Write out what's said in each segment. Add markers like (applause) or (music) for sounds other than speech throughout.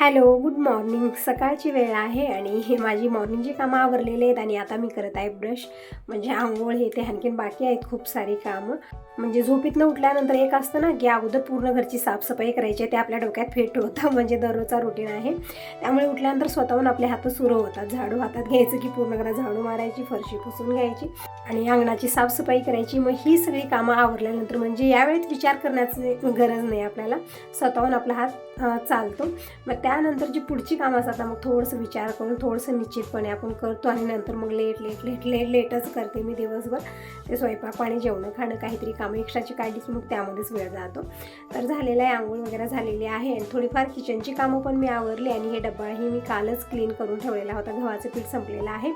Hello good morning. सकाळची वेळ आहे आणि हे माझी मॉर्निंगची कामं आवरलेली आहेत आणि आता मी करत आहे ब्रश. म्हणजे आंघोळ हे ते आणखीन बाकी आहेत खूप सारी कामं. म्हणजे झोपीतनं उठल्यानंतर एक असतं ना की अगोदर पूर्ण घरची साफसफाई करायची आहे ते आपल्या डोक्यात फिट होतं. म्हणजे दररोजचा रुटीन आहे. त्यामुळे उठल्यानंतर स्वतःहून आपले हात सुरू होतात. झाडू हातात घ्यायचं की पूर्ण घरात झाडू मारायची फरशी पुसून घ्यायची आणि अंगणाची साफसफाई करायची. मग ही सगळी कामं आवरल्यानंतर म्हणजे यावेळेस विचार करण्याची गरज नाही आपल्याला. स्वतःहून आपला हात चालतो. मग त्यानंतर जी पुढची कामं असतात ना मग थोडंसं विचार करून थोडंसं निश्चितपणे आपण करतो आणि नंतर मग लेट लेट लेट लेट लेटच करते मी दिवसभर. ते स्वयंपाक पाणी जेवणं खाणं काहीतरी कामं एक्स्ट्राची काढली की मग त्यामध्येच वेळ जातो. तर झालेलं आहे आंघोळ वगैरे झालेली आहे आणि थोडीफार किचनची कामं पण मी आवरली आणि हे डब्बाही मी कालच क्लीन करून ठेवलेला होता. गव्हाचं पीठ संपलेलं आहे.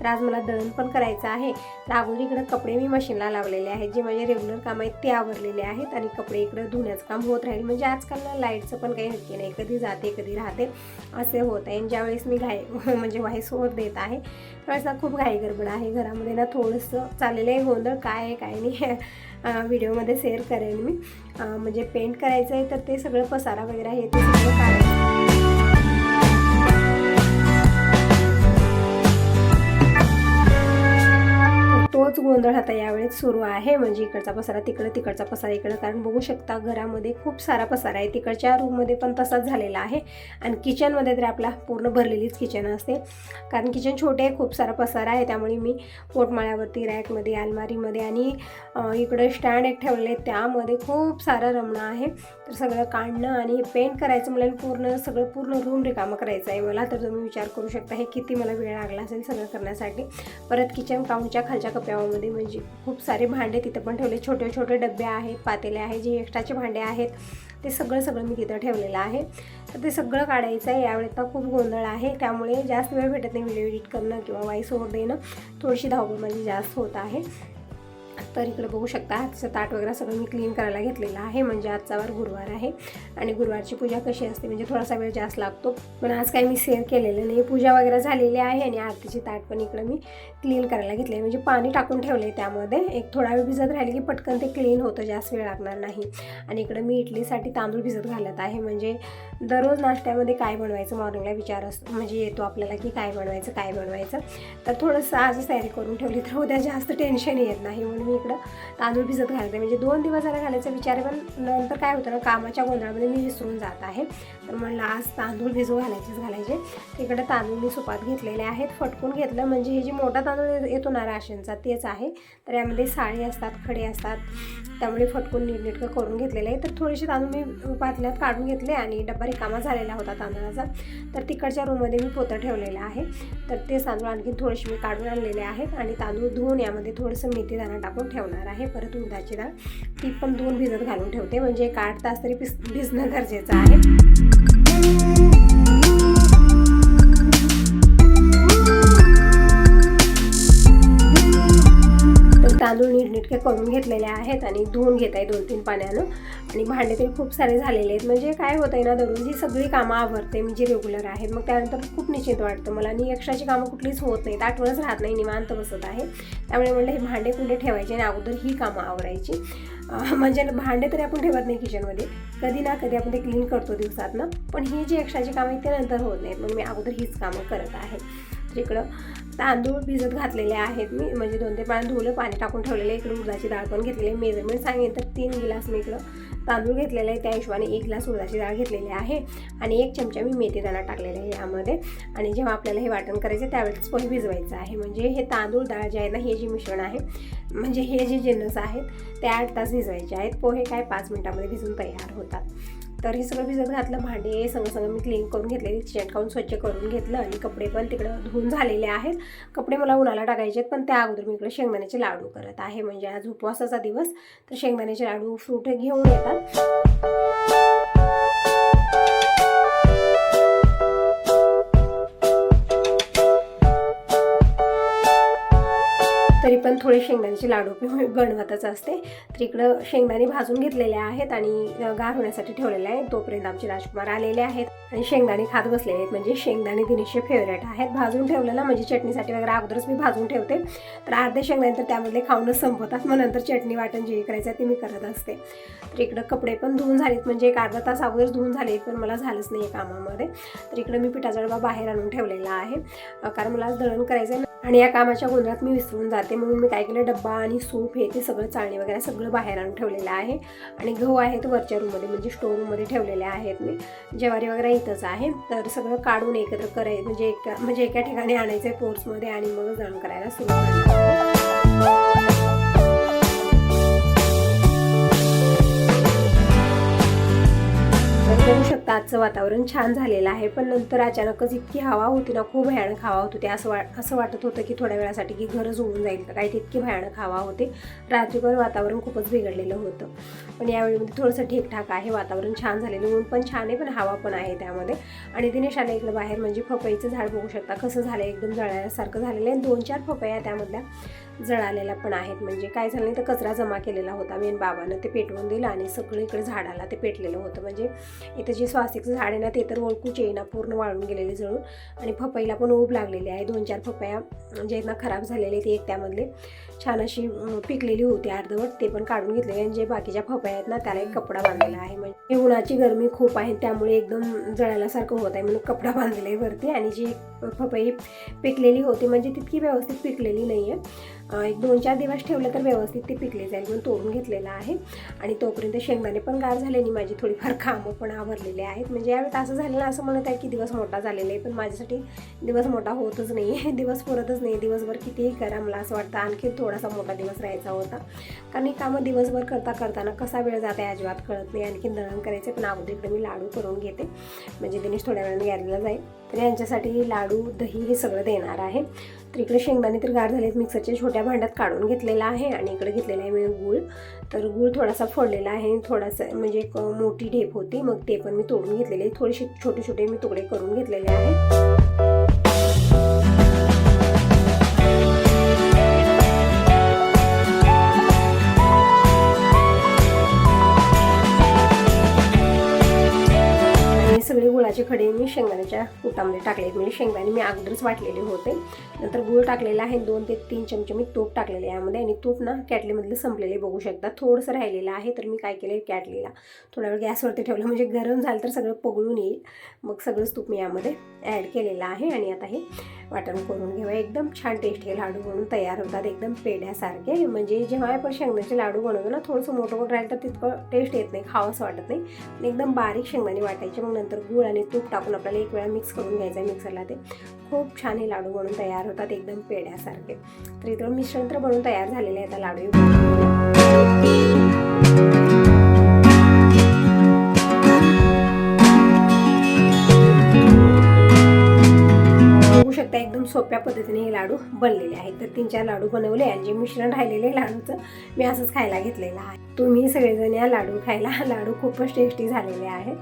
तर आज मला दळण पण करायचं आहे. तर अगोदर इकडं कपडे मी मशीनला लावलेले आहेत. जे माझे रेग्युलर काम आहेत ते आवरलेले आहेत आणि कपडे इकडं धुण्याचं काम होत राहील. म्हणजे आजकाल ना लाईटचं पण काही नक्की नाही. कधी जाते कधी राहते. असे होत आहे. ज्यावेळेस मी घाई (laughs) म्हणजे व्हाईस ओव्हर देत आहे त्यावेळेस खूप घाई गडबड आहे. घरामध्ये ना थोडंसं चाललेलं आहे गोंधळ काय आहे काय नाही. (laughs) व्हिडिओमध्ये शेअर करेन मी. म्हणजे पेंट करायचं आहे तर ते सगळं पसारा वगैरे हे ते सगळं काय तोच गोंधळ आता यावेळेस सुरू आहे. म्हणजे इकडचा पसारा तिकडं तिकडचा पसारा इकडं. कारण बघू शकता घरामध्ये खूप सारा पसारा आहे. तिकडच्या रूममध्ये पण तसाच झालेला आहे. आणि किचनमध्ये तर आपला पूर्ण भरलेलीच किचन असते. कारण किचन छोटे आहे खूप सारा पसारा आहे. त्यामुळे मी पोटमाळ्यावरती रॅकमध्ये अलमारीमध्ये आणि इकडं स्टँड एक ठेवले त्यामध्ये खूप सारं रमणं आहे. तर सगळं काढणं आणि पेंट करायचं मला पूर्ण सगळं पूर्ण रूम रिकामं करायचं आहे मला. तर तुम्ही विचार करू शकता हे किती मला वेळ लागला असेल सगळं करण्यासाठी. परत किचन काउंटच्या खालच्या डब्यामध्ये म्हणजे खूप सारे भांडे तिथं पण ठेवले. छोटे छोटे डबे आहेत पातेले आहेत जे एक्स्ट्राचे भांडे आहेत ते सगळं सगळं मी तिथं ठेवलेलं आहे. तर ते सगळं काढायचं आहे. यावेळेस खूप गोंधळ आहे. त्यामुळे जास्त वेळ भेटत नाही व्हिडिओ एडिट करणं किंवा वाईस ओव्हर देणं थोडीशी धावपळ माझी जास्त होत आहे. तर इकडे बघू शकता आजचं ताट वगैरे सगळं मी क्लीन करायला घेतलेलं आहे. म्हणजे आजचा वार गुरुवार आहे आणि गुरुवारची पूजा कशी असते म्हणजे थोडासा वेळ जास्त लागतो. पण आज काही मी सेअर केलेलं नाही. पूजा वगैरे झालेली आहे आणि आरतीची ताट पण इकडं मी क्लीन करायला घेतले म्हणजे पाणी टाकून ठेवले त्यामध्ये. एक थोडा वेळ भिजत राहिले की पटकन ते क्लीन होतं जास्त वेळ लागणार नाही. आणि इकडं मी इडलीसाठी तांदूळ भिजत घालत आहे. म्हणजे दररोज नाश्त्यामध्ये काय बनवायचं मॉर्निंगला विचार असतो म्हणजे येतो आपल्याला की काय बनवायचं काय बनवायचं. तर थोडंसं आजच तयारी करून ठेवली तर उद्या जास्त टेन्शन येत नाही म्हणून मी इकडं तांदूळ भिजत घालते. म्हणजे दोन दिवस जरा घालायचा विचार पण नंतर काय होतं ना कामाच्या गोंधळामध्ये मी विसरून जात आहे. तर म्हणलं आज तांदूळ भिजू घालायचेच घालायचे. तिकडे तांदूळ मी सुपात घेतलेले आहेत. फटकून घेतलं म्हणजे हे जे मोठा तांदूळ येतो ना राशनचा तेच आहे. तर यामध्ये साळी असतात खडे असतात. त्यामुळे फटकून नीटनेटकं करून घेतलेलं आहे तर थोडेसे तांदूळ मी पातल्यात काढून घेतले आणि डब्बा रिकामा झालेला होता तांदळाचा. तर तिकडच्या रूममध्ये मी पोतं ठेवलेलं आहे. तर ते तांदूळ आणखी थोडेसे मी काढून आणलेले आहेत आणि तांदूळ धुवून यामध्ये थोडंसं मेथी दाणा टाकून ठेवणार आहे. परत उदाची डाळ ती पण दोन भिजत घालून ठेवते. म्हणजे एक आठ तास तरी भिज भिजणं गरजेचं आहे. Mm-hmm. तांदूळ नीटनेटके करून घेतलेले आहेत आणि धुवून घेत आहे दोन तीन पाण्यानं. आणि भांडे तरी खूप सारे झालेले आहेत. म्हणजे काय होतं आहे ना दररोज ही सगळी कामं आवरते. मी जी रेग्युलर आहेत मग त्यानंतर खूप निश्चित वाटतं मला. आणि एक्स्ट्राची कामं कुठलीच होत नाहीत. आठवणच राहत नाही निवांत बसत आहे. त्यामुळे म्हणलं हे भांडे कुठे ठेवायचे? आणि अगोदर ही कामं आवरायची. म्हणजे भांडे तरी आपण ठेवत नाही किचनमध्ये कधी ना कधी आपण ते क्लीन करतो दिवसातनं. पण ही जी एक्स्ट्राची कामं आहेत ते नंतर होत नाहीत. मग मी अगोदर हीच कामं करत आहे. तिकडं इकडं तांदूळ भिजत घातलेले आहेत मी. म्हणजे दोन ते पाणी धुवलं पाणी टाकून ठेवलेलं आहे. इकडे उडदाची डाळ पण घेतलेली आहे. मेजरमेंट सांगेन तर तीन गिलास मी इकडं तांदूळ घेतलेले आहे. त्या हिशोबाने एक ग्लास उडदाची डाळ घेतलेली आहे. आणि एक चमचा मी मेथी दाणा टाकलेला आहे यामध्ये. आणि जेव्हा आपल्याला हे वाटण करायचं त्यावेळेस पोहे भिजवायचं आहे. म्हणजे हे तांदूळ डाळ जे आहे ना हे जे मिश्रण आहे म्हणजे हे जे जिन्नस आहेत ते आठ तास भिजवायचे आहेत. पोहे काय पाच मिनटामध्ये भिजून तयार होतात. तर हे सगळं भिजत घातलं. भांडे सगळं सगळं मी क्लीन करून घेतले शेण खाऊन स्वच्छ करून घेतलं. आणि कपडे पण तिकडं धुवून झालेले आहेत. कपडे मला उन्हाला टाकायचे आहेत पण त्या अगोदर मी इकडे शेंगदाण्याचे लाडू करत आहे. म्हणजे आज उपवासाचा दिवस. तर शेंगदाण्याचे लाडू फ्रूट घेऊन येतात. त्यामुळे शेंगदाण्याचे लाडू मी (laughs) बनवतच असते. तर इकडं शेंगदाणे भाजून घेतलेले आहेत आणि गार होण्यासाठी ठेवलेले आहेत. तोपर्यंत आमचे राजकुमार आलेले आहेत. आणि शेंगदाणे खात बसलेले आहेत. म्हणजे शेंगदाणे दिनेशचे फेवरेट आहेत. भाजून ठेवलेला म्हणजे चटणीसाठी वगैरे अगोदरच मी भाजून ठेवते. तर अर्धे शेंगदाणे तर त्यामधले खाऊनच संपवतात मग नंतर चटणी वाटण जे करायचं आहे ते मी करत असते. तर इकडं कपडे पण धुवून झालेत. म्हणजे एक अर्धा तास अगोदर धुवून झाले पण मला झालंच नाही आहे कामामध्ये. तर इकडं मी पिठाचा डबा बाहेर आणून ठेवलेला आहे. कारण मला आज दळण करायचं आहे आणि या कामाच्या गोंधळात मी विसरून जाते. म्हणून मी काय केलं डब्बा आणि सूप हे ते सगळं चाळणी वगैरे सगळं बाहेर आणून ठेवलेलं आहे. आणि गहू आहेत वरच्या रूममध्ये म्हणजे स्टोर रूममध्ये ठेवलेले आहेत मी. ज्वारी वगैरे इथंच आहे. तर सगळं काढून एकत्र करायचं म्हणजे एका म्हणजे एका ठिकाणी आणायचं आहे पोर्समध्ये आणि मग दळण करायला सुरू करायला बघू शकता आजचं वातावरण छान झालेलं आहे पण नंतर अचानकच इतकी हवा होती ना खूप भयानक हवा होती. ते असं वा असं वाटत होतं की थोड्या वेळासाठी की घरच उडून जाईल का काय तितकी भयानक हवा होती. रात्रीभर वातावरण खूपच बिघडलेलं होतं. पण यावेळीमध्ये थोडंसं ठीकठाक आहे वातावरण छान झालेलं ऊन पण छान आहे पण हवा पण आहे त्यामध्ये. आणि दिनेश आला इकडं बाहेर म्हणजे पपईचं झाड बघू शकता कसं झालं एकदम जळाल्यासारखं झालेलं आहे. दोन चार पपया त्यामधल्या. जळालेल्या पण आहेत. म्हणजे काय झालं नाही तर कचरा जमा केलेला होता. मेन बाबानं ते पेटवून दिलं आणि सगळं इकडे झाडाला ते पेटलेलं होतं. म्हणजे इथं जे स्वासिकचं झाड आहे ना ते तर ओळखूच येईना पूर्ण वाळून गेलेले जळून. आणि पपईला पण ऊब लागलेली आहे. दोन चार पपया जे आहेत ना खराब झालेले ते एक त्यामधले छान अशी पिकलेली होती अर्धवट. ते पण काढून घेतलेले आणि जे बाकीच्या पपया आहेत ना त्याला एक कपडा बांधलेला आहे. म्हणजे उन्हाची गरमी खूप आहे त्यामुळे एकदम जळाल्यासारखं होत आहे म्हणून कपडा बांधलेला आहे वरती. आणि जी पपई पिकलेली होती म्हणजे तितकी व्यवस्थित पिकलेली नाही आहे एक दोन चार दिवस ठेवलं तर व्यवस्थित ते पिकले जाईल म्हणून तोडून घेतलेलं आहे. आणि तोपर्यंत शेंगदाणे पण गार झाले आणि माझी थोडीफार कामं पण आवरलेले आहेत. म्हणजे यावेळी असं झालेलं असं म्हणत आहे की दिवस मोठा झालेला आहे पण माझ्यासाठी दिवस मोठा होतच नाही आहे. (laughs) दिवस पुरतच नाही दिवसभर कितीही करा मला असं वाटतं आणखी थोडासा मोठा दिवस राहायचा होता. कारण ही कामं दिवसभर करता करताना कसा वेळ जाते अजिबात कळत नाही. आणखी दळण करायचे पण अगोदर इकडे मी लाडू करून घेते. म्हणजे दिनेश थोड्या वेळाने गॅरेजला जाईल. तर यांच्यासाठी लाडू दही हे सगळं देणार आहे. तर इकडे शेंगदाणे तर गार झालेत. मिक्सरच्या छोट्या भांड्यात काढून घेतलेला आहे आणि इकडे घेतलेला आहे मी गूळ. तर गूळ थोडासा फोडलेला आहे. थोडासा म्हणजे एक मोठी ढेप होती. मग ते पण मी तोडून घेतलेले. थोडेसे छोटे छोटे मी तुकडे करून घेतलेले आहेत. खडे मी शेंगदाण्याच्या कुटामध्ये टाकले म्हणजे शेंगदाणे मी अगोदरच वाटलेले होते. नंतर गूळ टाकलेला आहे. दोन ते तीन चमचे मी तूप टाकलेले यामध्ये. आणि तूप ना कॅटलीमधलं संपलेले बघू शकता. थोडंसं राहिलेलं आहे तर मी काय केलं कॅटलीला थोडा वेळ गॅसवरती ठेवलं. म्हणजे गरम झालं तर सगळं पगळून येईल. मग सगळंच तूप मी यामध्ये ॲड केलेलं आहे. आणि आता हे वाटण करून घेऊया. एकदम छान टेस्ट हे लाडू बनवून तयार होतात. एकदम पेढ्यासारखे. म्हणजे जेव्हा आपण शेंगदाचे लाडू बनवतो ना थोडंसं मोठं मोठं राहिलं तर तितकं टेस्ट येत नाही. खावंसं वाटत नाही. एकदम बारीक शेंगदाणे वाटायचे. मग नंतर गूळ आणि तूप टाकून आपल्याला एक वेळा मिक्स करून घ्यायचं आहे मिक्सरला ते. खूप छान हे लाडू बनवून तयार होतात एकदम पेढ्यासारखे. तर इथं मिश्रण तर बनवून तयार झालेले आहे आता लाडू शकता एकदम सोप्या पद्धतीने हे लाडू बनलेले आहेत. तर तीन चार लाडू बनवले आणि जे मिश्रण राहिलेले लाडूचं मी असंच खायला घेतलेलं आहे. तुम्ही सगळेजण या लाडू खायला. लाडू खूपच टेस्टी झालेले आहेत.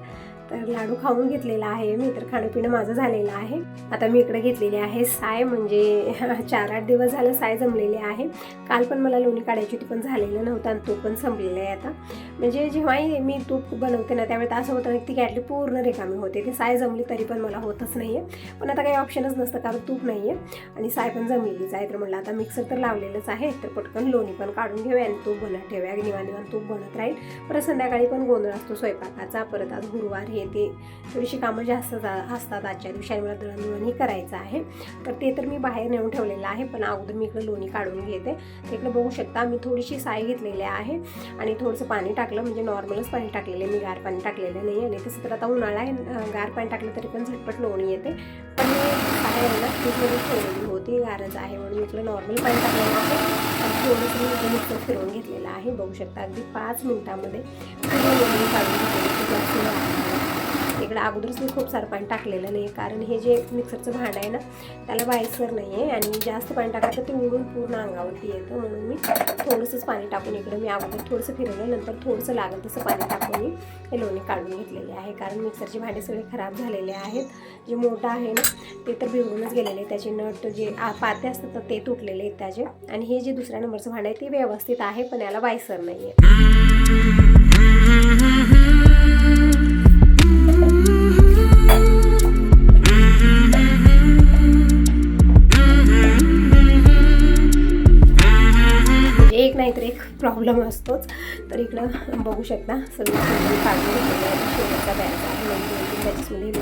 तर लाडू खाऊन घेतलेला आहे. मी तर खाणं पिणं माझं झालेलं आहे. आता मी इकडे घेतलेली आहे साय म्हणजे (laughs) चार आठ दिवस झालं साय जमलेली आहे. काल पण मला लोणी काढायची ती पण झालेलं नव्हतं आणि तो पण संपलेला आहे आता. म्हणजे जेव्हाही मी तूप बनवते ना त्यावेळेस असं होतं की ती कॅटली पूर्ण रिकामी होते. ती साय जमली तरी पण मला होतच नाही आहे पण आता काही ऑप्शनच नसतं कारण तूप नाही आहे आणि साय पण जमलेलीच आहे. तर म्हटलं आता मिक्सर तर लावलेलंच आहे. तर पटकन लोणी पण काढून घेऊया आणि तूप बनत ठेवूया. निवांत निवांत तूप बनत राहील. परत संध्याकाळी पण गोंधळ असतो स्वयंपाकाचा. परत आज गुरुवार हे ते थोडीशी कामं जास्त जा- असतात आजच्या दिवशी आणि मला दळणवळणही करायचं आहे. तर ते तर मी बाहेर नेऊन ठेवलेलं आहे पण अगोदर मी इकडे लोणी काढून घेते. तर इकडे बघू शकता मी थोडीशी साय घेतलेली आहे आणि थोडंसं पाणी टाकलं म्हणजे नॉर्मलच पाणी टाकलेलं आहे. मी गार पाणी टाकलेलं नाही आणि तसं तर आता उन्हाळा आहे गार पाणी टाकलं तरी पण झटपट लोणी येते. पण मी साय आहे ना फ्रीजमध्ये ठेवलेली होती गारच आहे म्हणून मी इकडं नॉर्मल पाणी टाकलेलं आहे. थोडंसं मी इकडे मिक्सर फिरवून घेतलेलं आहे. बघू शकता अगदी पाच मिनिटामध्ये पूर्ण लोणी काढून घेतलेलं खूप जास्त वेळ लागला. इकडे अगोदरच मी खूप सारं पाणी टाकलेलं नाही कारण हे जे मिक्सरचं भांडं आहे ना त्याला बायसर नाही आहे आणि जास्त पाणी टाकलं तर ते उडून पूर्ण अंगावरती येतं. म्हणून मी थोडंसंच पाणी टाकून इकडे मी अगोदर थोडंसं फिरवलं. नंतर थोडंसं लागेल तसं पाणी टाकून मी हे लोणी काढून घेतलेले आहे. कारण मिक्सरचे भांडे सगळे खराब झालेले आहेत. जे मोठं आहे ना ते तर बिघडूनच गेलेले आहे त्याचे नट जे आ- पाते असतात तर ते तुटलेले आहेत त्याचे. आणि हे जे दुसऱ्या नंबरचं भांडं आहे ते व्यवस्थित आहे पण याला बायसर नाही आहे प्रॉब्लेम असतोच. तर इकडं बघू शकता सगळी काढून शेवटचा बॅग आहे. त्याच्यामध्ये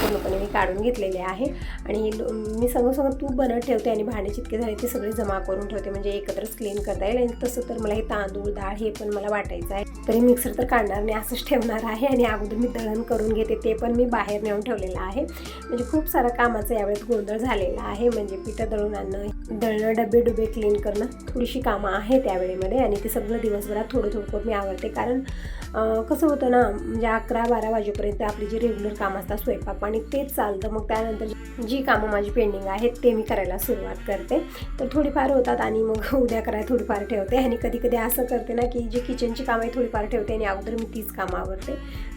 पूर्णपणे मी काढून घेतलेले आहे. आणि मी सगळं सगळं तूप बनत ठेवते आणि भांडे जितके झाले ते सगळे जमा करून ठेवते. म्हणजे एकत्रच क्लीन करता येईल. आणि तसं तर मला हे तांदूळ डाळ हे पण मला वाटायचं आहे. तरी मिक्सर तर काढणार नाही असंच ठेवणार आहे. आणि अगोदर मी दळण करून घेते. ते पण मी बाहेर नेऊन ठेवलेलं आहे. म्हणजे खूप सारा कामाचं यावेळेस गोंधळ झालेला आहे. म्हणजे पिठं दळून आणणं दळणं डबे डुबे क्लीन करणं थोडीशी कामं आहेत त्यावेळेमध्ये. आणि ते सगळं दिवसभरात थोडं थोडं करून मी आवडते. कारण कसं होतं ना म्हणजे अकरा बारा वाजेपर्यंत आपली जी रेग्युलर काम असतात स्वयंपाक आणि तेच चालतं. मग त्यानंतर जी- जी कामं माझी पेंडिंग आहेत ते मी करायला सुरुवात करते. तर थोडीफार होतात आणि मग (laughs) उद्या करायला थोडीफार ठेवते. आणि कधी कधी असं करते ना की जी किचनची कामं आहे थोडीफार ठेवते आणि अगोदर मी तीच कामं आवडते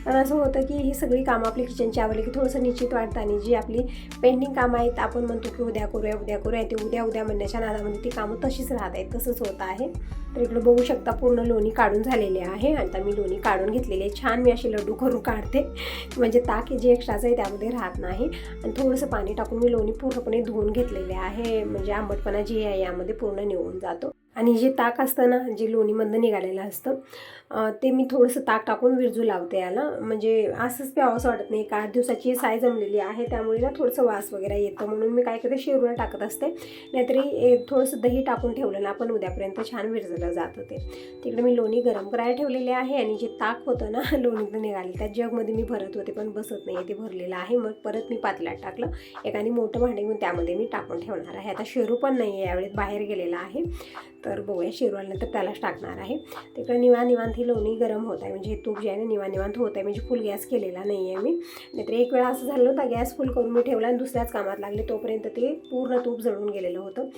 आणि असं होतं की ही सगळी कामं आपली किचनची आवडली की थोडंसं निश्चित वाटतं आणि जी आपली पेंडिंग कामं आहेत आपण म्हणतो की उद्या करूया उद्या करूया ते उद्या उद्या म्हणण्याच्या नादामध्ये ती कामं तशीच राहत आहेत तसंच होत आहे. तर इकडे बघू शकता पूर्ण लोणी काढून झालेली आहे आता मी लोणी काढून घेतलेली आहे. छान मी असे लड्डू करून काढते. म्हणजे ताक जे एक्स्ट्राचं आहे त्यामध्ये राहत नाही. आणि थोडंसं पाणी टाकून मी लोणी पूर्णपणे धुवून घेतलेले आहे. म्हणजे आंबटपणा जी आहे यामध्ये पूर्ण निघून जातो. आणि जे ताक असतं ना जे लोणीमधनं निघालेलं असतं ते मी थोडंसं ताक टाकून विरजू लावते याला. म्हणजे असंच प्यावंसं वाटत नाही. एक आठ दिवसाची साय जमलेली आहे त्यामुळे ना थोडंसं वास वगैरे येतं. म्हणून मी काय करते शिरूला टाकत असते. नाहीतरी ए- थोडंसं दही टाकून ठेवलं ना आपण उद्यापर्यंत छान विरजलं जात होते. तिकडे मी लोणी गरम करायला ठेवलेले आहे आणि जे ताक होतं ना (laughs) लोणीतनं निघाले त्या जगमध्ये मी भरत होते पण बसत नाही ते भरलेलं आहे. मग परत मी पातल्यात टाकलं. एकाने मोठं भांडे घेऊन त्यामध्ये मी टाकून ठेवणार आहे. आता शेरू पण नाही आहे यावेळेस बाहेर गेलेला आहे. तर बघूया शिरवल्यानंतर त्यालाच टाकणार आहे. तिकडे निवा निवांत ही लोणी गरम होत आहे. म्हणजे हे तूप जे आहे ना निवांत निवांत होत आहे. म्हणजे फुल गॅस केलेला नाही आहे मी. नाहीतर एक वेळा असं झालं होतं गॅस फुल करून मी ठेवला आणि दुसऱ्याच कामात लागले. तोपर्यंत ते पूर्ण तूप जळून गेलेलं होतं.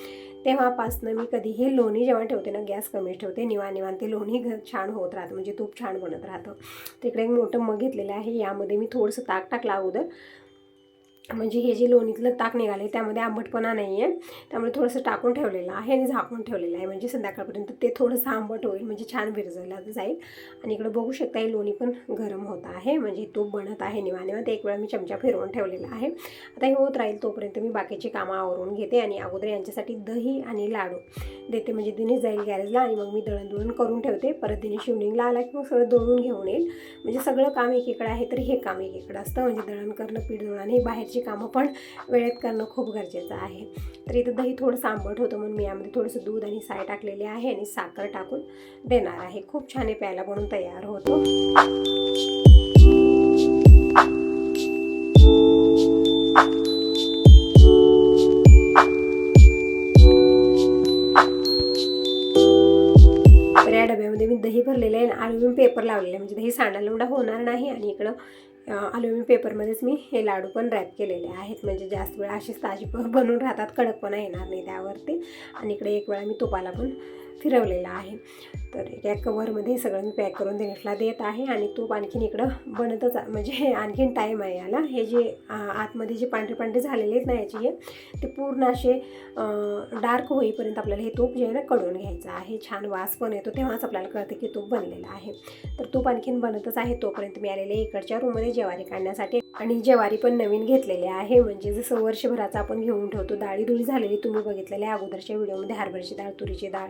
तेव्हापासनं मी कधीही लोणी जेव्हा ठेवते ना गॅस कमी ठेवते. निवांत निवांत ते लोणी घ छान होत राहतं. म्हणजे तूप छान बनत राहतं. तिकडे एक मोठं मग घेतलेलं आहे. यामध्ये मी थोडंसं ताक टाकला अगोदर. म्हणजे हे जे लोणीतलं ताक निघाले त्यामध्ये आंबटपणा नाही आहे त्यामुळे थोडंसं टाकून ठेवलेलं आहे आणि झाकून ठेवलेलं आहे. म्हणजे संध्याकाळपर्यंत ते थोडंसं आंबट होईल म्हणजे छान विरजलं जाईल. आणि इकडं बघू शकता हे लोणी पण गरम होत आहे. म्हणजे तूप बनत आहे निवानिवात एक वेळा मी चमचा फिरवून ठेवलेला आहे. आता हे होत राहील तोपर्यंत मी बाकीची कामं आवरून घेते आणि अगोदर यांच्यासाठी दही आणि लाडू देते. म्हणजे दिनेश जाईल गॅरेजला आणि मग मी दळण दळण करून ठेवते. परत दिनेश शिवणिंगला आला की मग सगळं दळून घेऊन येईल. म्हणजे सगळं काम एकीकडे आहे तर हे काम एकीकडं असतं. म्हणजे दळण करणं पीठ दळण आणि घरची कामं पण वेळेत करणं खूप गरजेचं आहे. तर इथं दही थोडंसं आंबट होतं म्हणून मी यामध्ये थोडंसं दूध आणि साय टाकलेले आहे आणि साखर टाकून देणार आहे. खूप छान हे प्यायला बनून तयार होतो. डब्यामध्ये मी दही भरलेलं आहे आणि अल्युमिनियम पेपर लावलेला आहे. म्हणजे दही सांडा एवढा होणार नाही आणि इकडं अल्युमिनियम पेपरमध्येच मी हे लाडू पण रॅप केलेले आहेत. म्हणजे जास्त वेळा अशीच ताजी बनून राहतात कडकपणा येणार नाही त्यावरती. आणि इकडे एक वेळा मी तुपाला पण फिरवलेला आहे. तर या कवरमध्ये सगळं मी पॅक करून दिनेशला देत आहे आणि तूप आणखीन इकडं बनतच म्हणजे आणखीन टाईम आहे याला. हे जे आतमध्ये जे पांढरे पांढरे झालेले आहेत ना याचे हे ते पूर्ण असे डार्क होईपर्यंत आपल्याला हे तूप जे आहे ना कडून घ्यायचं आहे. छान वास पण येतो तेव्हाच आपल्याला कळतं की तूप बनलेलं आहे. तर तूप आणखीन बनतच आहे. तोपर्यंत मी आलेले इकडच्या रूममध्ये ज्वारी काढण्यासाठी. आणि ज्वारी पण नवीन घेतलेले आहे. म्हणजे जसं वर्षभराचं आपण घेऊन ठेवतो. डाळी धुळी झालेली तुम्ही बघितलेल्या आहे. अगोदरच्या व्हिडिओमध्ये हरभऱ्याची डाळ तुरीची डाळ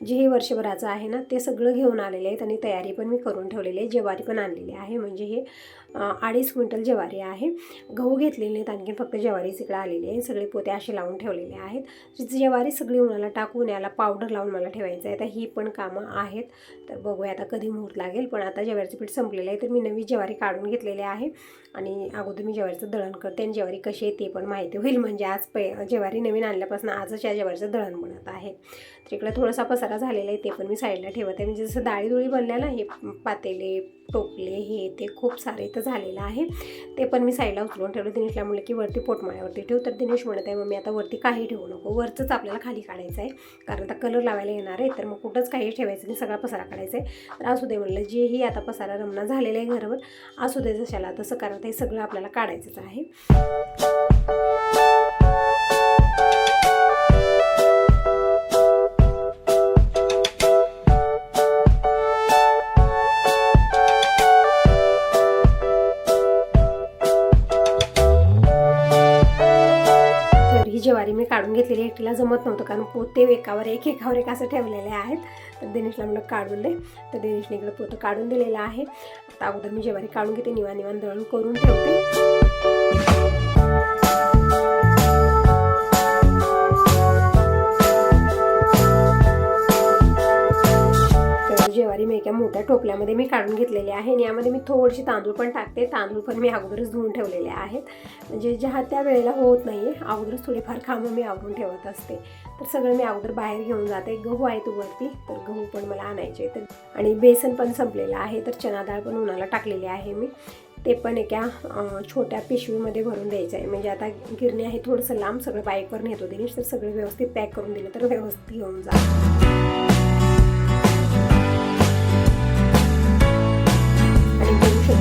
जे हे वर्षभराचं आहे ना ते सगळं घेऊन आलेले आहेत आणि तयारी पण मी करून ठेवलेली आहे ज्वारी पण आणलेली आहे. म्हणजे हे अडीच क्विंटल ज्वारी आहे. गहू घेतलेले आहेत आणखी फक्त ज्वारीच इकडे आलेली आहे. सगळे पोते असे लावून ठेवलेले आहेत. ज्वारी सगळी उन्हाला टाकून याला पावडर लावून मला ठेवायचं आहे. तर ही पण कामं आहेत. तर बघूया आता कधी मुहूर्त लागेल. पण आता ज्वारीचं पीठ संपलेलं आहे तर मी नवी ज्वारी काढून घेतलेली आहे. आणि अगोदर मी ज्वारीचं दळण करते आणि ज्वारी कशी आहे ते पण माहिती होईल. म्हणजे आज पै ज्वारी नवीन आणल्यापासून आजच या ज्वारीचं दळण बनत आहे. तर इकडे थोडासा पसार झालेला आहे ते पण मी साईडला ठेवत आहे. म्हणजे जसं डाळीदुळी बनल्या ना हे पातेले टोपले हे ते खूप सारे इथं झालेलं आहे. ते पण मी साईडला उचलून ठेवलं. दिनेशला म्हणलं की वरती पोटमाळ्यावरती ठेव. तर दिनेश म्हणत आहे मग मी आता वरती काही ठेवू नको. वरचंच आपल्याला खाली काढायचं आहे. कारण आता कलर लावायला येणार आहे. तर मग कुठंच काही ठेवायचं नाही. सगळा पसारा काढायचा आहे. तर असू दे म्हणलं जेही आता पसारा रमणा झालेला आहे घरावर असू दे जशाला. तसं कारण ते सगळं आपल्याला काढायचंच आहे. तिला जमत नव्हतं कारण पोते एकावर एक एकावर एक असं ठेवलेले आहेत. तर दिनेशला म्हणलं काढून दे. तर दिनेशने इकडं पोतं काढून दिलेलं आहे. आता अगोदर मी जेवारी काढून घेते निवान निवान दळण करून ठेवते. एका मोठ्या टोपल्यामध्ये मी काढून घेतलेली आहे आणि यामध्ये मी थोडीशी तांदूळ पण टाकते. तांदूळ पण मी अगोदरच धुवून ठेवलेले आहेत. म्हणजे ज्या त्या वेळेला होत नाही आहे अगोदरच थोडीफार कामं मी आवरून ठेवत असते. तर सगळं मी अगोदर बाहेर घेऊन जाते. गहू आहेत वरती तर गहू पण मला आणायचे तर आणि बेसन पण संपलेलं आहे तर चना डाळ पण उन्हाला टाकलेली आहे मी. ते पण एका छोट्या पिशवीमध्ये भरून द्यायचं आहे. म्हणजे आता गिरणी आहे थोडंसं लांब सगळं बाईकवर नेतो दिनेश तर सगळं व्यवस्थित पॅक करून दिलं तर व्यवस्थित घेऊन जा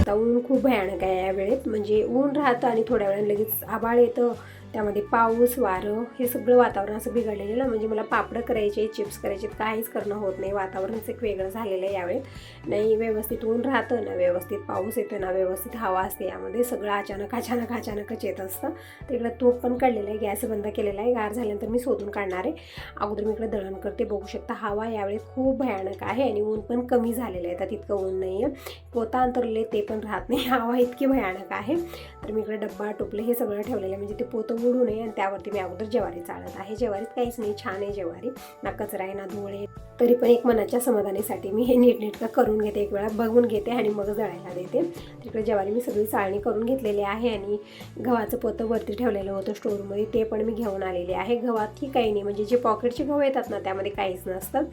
आता ऊन खूप भयानक आहे या वेळेत. म्हणजे ऊन राहतं आणि थोड्या वेळाने लगेच आभाळ येतं. त्यामध्ये पाऊस वारं हे सगळं वातावरण असं बिघडलेलं. ना म्हणजे मला पापडं करायचे चिप्स करायचे काहीच करणं होत नाही. वातावरणच एक वेगळं झालेलं आहे यावेळेत नाही व्यवस्थित ऊन राहतं ना व्यवस्थित पाऊस येतो ना व्यवस्थित हवा असते. यामध्ये सगळं अचानक अचानक अचानकच येत असतं. तिकडं इकडं तूप पण काढलेलं आहे गॅस बंद केलेला आहे. गार झाल्यानंतर मी शोधून काढणार आहे. अगोदर मी इकडे दळण करते बघू शकता हवा यावेळेस खूप भयानक आहे आणि ऊन पण कमी झालेलं आहे. तर तितकं ऊन नाही आहे. पोता अंतरले ते पण राहत नाही. हवा इतकी भयानक आहे. तर मी इकडे डब्बा टोपले हे सगळं ठेवलेलं आहे. म्हणजे ते पोतं बुडू नये आणि त्यावरती मी अगोदर ज्वारी चालत आहे. ज्वारीत काहीच नाही छान आहे ज्वारी. ना कचरा आहे ना धूळ आहे. तरी पण एक मनाच्या समाधानासाठी मी हे नीटनेटकं करून घेते. एक वेळा बघून घेते आणि मग जळायला देते. तिकडे ज्वारी मी सगळी चाळणी करून घेतलेली आहे आणि गव्हाचं पोतं वरती ठेवलेलं होतं स्टोरमध्ये ते पण मी घेऊन आलेले आहे. गव्हात ही काही नाही. म्हणजे जे पॉकेटचे गहू येतात ना त्यामध्ये काहीच नसतं.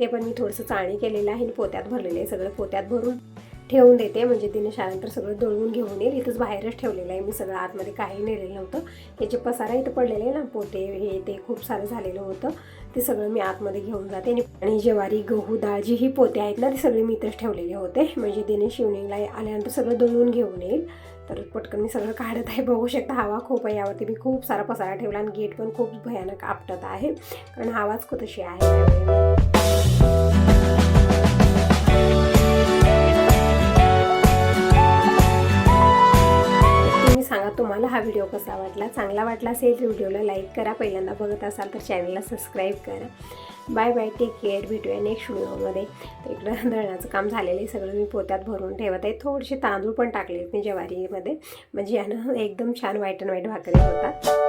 ते पण मी थोडंसं चाळणी केलेलं आहे आणि पोत्यात भरलेलं आहे सगळं. पोत्यात भरून ठेवून देते. म्हणजे तिने शाळेनंतर सगळं दळून घेऊन येईल. इथंच बाहेरच ठेवलेलं आहे मी. सगळं आतमध्ये काही नेलेलं नव्हतं. त्याचे पसारा इथं पडलेले आहे ना पोते हे ते खूप सारं झालेलं होतं. ते सगळं मी आतमध्ये घेऊन जाते. आणि- आणि ज्वारी गहू डाळ जी ही पोते आहेत ना ते सगळे मी इथंच ठेवलेले होते. म्हणजे तिने शिवणीला आल्यानंतर सगळं दळून घेऊन येईल. तर पटकन मी सगळं काढत आहे. बघू शकता हवा खूप आहे. यावरती मी खूप सारा पसारा ठेवला आणि गेट पण खूप भयानक आपटत आहे. कारण हवाच खूप तशी आहे. सांगा तुम्हाला हा व्हिडिओ कसा वाटला? चांगला वाटला असेल तर व्हिडिओला लाईक करा. पहिल्यांदा बघत असाल तर चॅनलला सबस्क्राईब करा. बाय बाय टेक केअर भेटूया नेक्स्ट व्हिडिओमध्ये तर इकडं (laughs) दळणाचं काम झालेलं आहे. सगळं मी पोत्यात भरून ठेवत आहे. थोडेसे तांदूळ पण टाकले मी ज्वारीमध्ये. म्हणजे यानं (laughs) एकदम छान व्हाईट अँड व्हाईट भाकरी होतात.